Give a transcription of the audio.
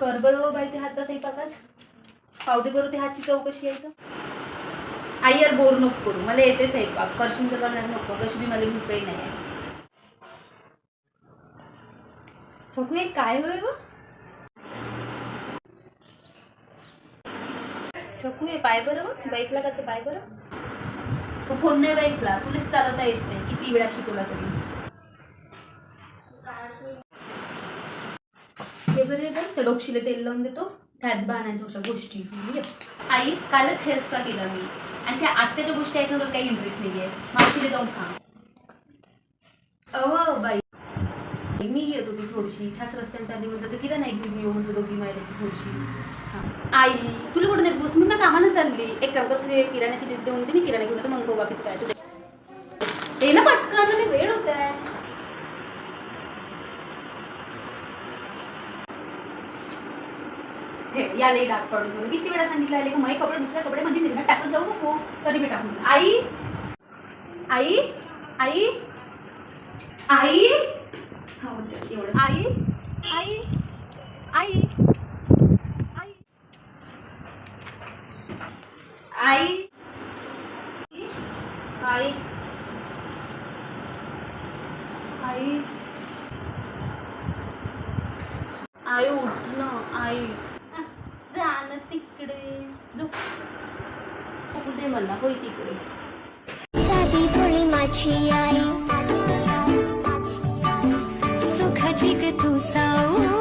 कर बरं बाई ते हात स्वयंपाकाच पाव दे बरोबर ते हातची चौकशी आहे तर आई यार बोर नको करू मला येते स्वयंपाक. करशील तर करणार नको. कशी बी मला भूकही नाही. आहे छोकू हे काय होय व? छकू हे पाय बरं बाईकला का ते पाय बरं? तो फोन नाही बाईकला. तुलाच चालवता येत नाही. किती वेळा शिकवला तरी. हे बरे बाई त्या डोक्षीला तेल लावून देतो. त्याच बहाण्याच्या अशा गोष्टी. आई कालच हेअर स्पा केला मी. आणि त्या आत्याच्या गोष्टी ऐकण्यावर काही इंटरेस्ट नाही आहे मावशीला जाऊन सांग. अहो बाई. मी येत होती थोडीशी. त्याच रस्त्याने चालली म्हणतो तर किरण नाही घेऊन येऊ म्हणतो दोघी मायला ती थोडीशी. आई तुला कुठं नाही बस? मी ना कामानं चालली. एक काम करते किराण्याची लिस्ट देऊन दे. मी किराणा घेऊन मग बाकीचं काय ते. ते ना पटकन मला वेळ होत आहे हे याला डाग पडून गेलो. किती वेळा सांगितलं आले का माझे कपडे दुसऱ्या कपडे मध्ये दिले टाकत जाऊ नको तरी मी टाकून आई? आई? आई? आई? हो, हा एवढं. आई? आई? आई? आई? आई? आई? आई? आई उठ ना आई. तिकडे दे मला होय तिकडे. दादी भोळी माझी आई. सुखाची ग तू साऊ.